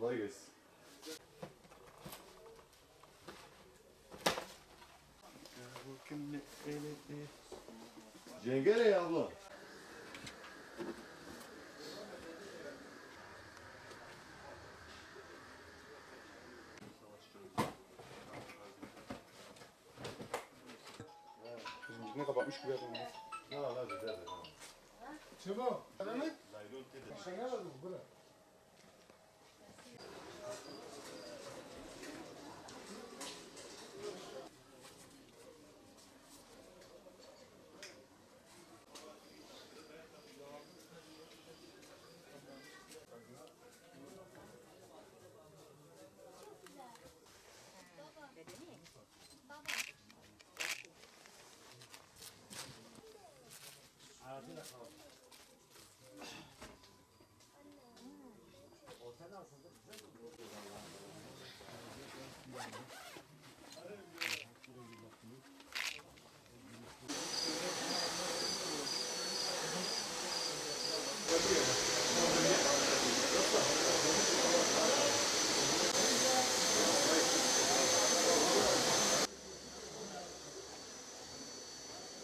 Kolay gelsin. Cengere ya abla. Ne kapatmış gibi yapalım. Ne var hadi hadi. Çabuk. Adamı? Laylon dedi. Aşağıya alalım. Yardım da kaldı. Otel aslında güzel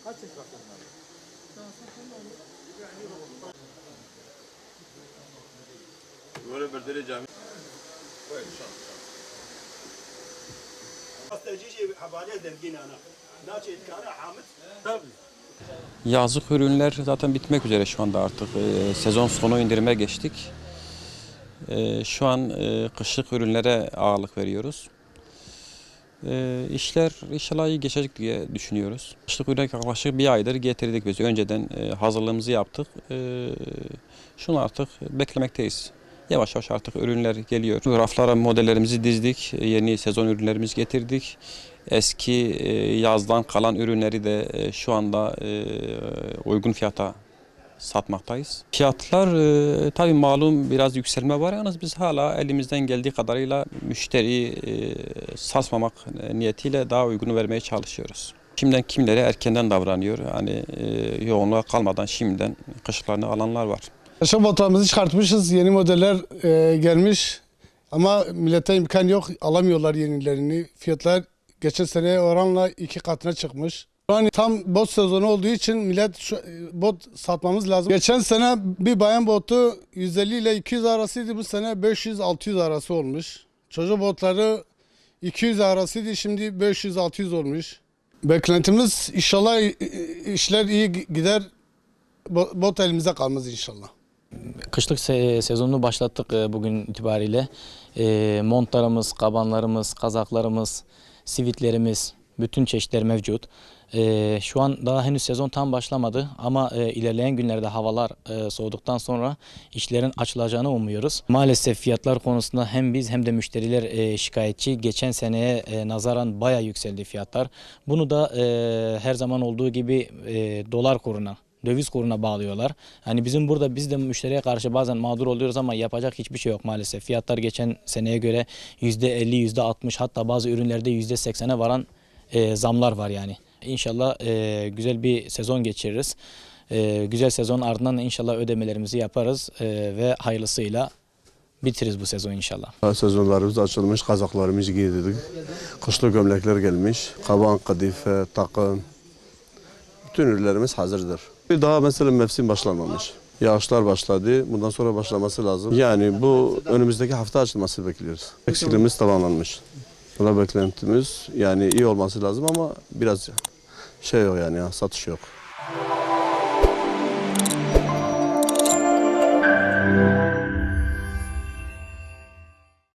Kaç yaş bakanlar? Böyle bir dere cami. Yazlık ürünler zaten bitmek üzere şu anda artık. Ee, sezon sonu indirime geçtik. Ee, şu an e, kışlık ürünlere ağırlık veriyoruz. Ee, işler inşallah iyi geçecek diye düşünüyoruz. Kışlık ürünler yaklaşık bir aydır getirdik biz. Önceden e, hazırlığımızı yaptık. Ee, şunu artık beklemekteyiz. Yavaş yavaş artık ürünler geliyor. Raflara modellerimizi dizdik. Yeni sezon ürünlerimizi getirdik. Eski e, yazdan kalan ürünleri de e, şu anda e, uygun fiyata satmaktayız. Fiyatlar e, tabii malum biraz yükselme var yalnız biz hala elimizden geldiği kadarıyla müşteriyi e, sarsmamak niyetiyle daha uygunu vermeye çalışıyoruz. Şimdiden kimleri erkenden davranıyor. Hani e, yoğunluğa kalmadan şimdiden kışlarını alanlar var. Yaşam botlarımızı çıkartmışız. Yeni modeller e, gelmiş. Ama millete imkan yok. Alamıyorlar yenilerini. Fiyatlar geçen seneye oranla iki katına çıkmış. Şu an tam bot sezonu olduğu için millet şu, e, bot satmamız lazım. Geçen sene bir bayan botu 150 ile 200 arasıydı. Bu sene 500-600 arası olmuş. Çocuk botları 200 arasıydı. Şimdi 500-600 olmuş. Beklentimiz inşallah e, e, işler iyi gider. Bo- Bot elimizde kalmaz inşallah. Kışlık se- sezonunu başlattık bugün itibariyle. Montlarımız, kabanlarımız, kazaklarımız, sivitlerimiz, bütün çeşitler mevcut. E, şu an daha henüz sezon tam başlamadı ama e, ilerleyen günlerde havalar e, soğuduktan sonra işlerin açılacağını umuyoruz. Maalesef fiyatlar konusunda hem biz hem de müşteriler e, şikayetçi. Geçen seneye e, nazaran baya yükseldi fiyatlar. Bunu da e, her zaman olduğu gibi e, dolar kuruna döviz kuruna bağlıyorlar. Hani bizim burada biz de müşteriye karşı bazen mağdur oluyoruz ama yapacak hiçbir şey yok maalesef. Fiyatlar geçen seneye göre %50, %60 hatta bazı ürünlerde %80'e varan e, zamlar var yani. İnşallah e, güzel bir sezon geçiririz. E, güzel sezon ardından inşallah ödemelerimizi yaparız e, ve hayırlısıyla bitiririz bu sezon inşallah. Sezonlarımız açılmış, kazaklarımızı giydirdik. Kışlı gömlekler gelmiş, kaban, kadife, takım. Bütün ürünlerimiz hazırdır. Daha mesela mevsim başlamamış. Yağışlar başladı, bundan sonra başlaması lazım. Yani bu önümüzdeki hafta açılması bekliyoruz. Eksikliğimiz tamamlanmış. Buna beklentimiz yani iyi olması lazım ama biraz şey yok yani ya, satış yok.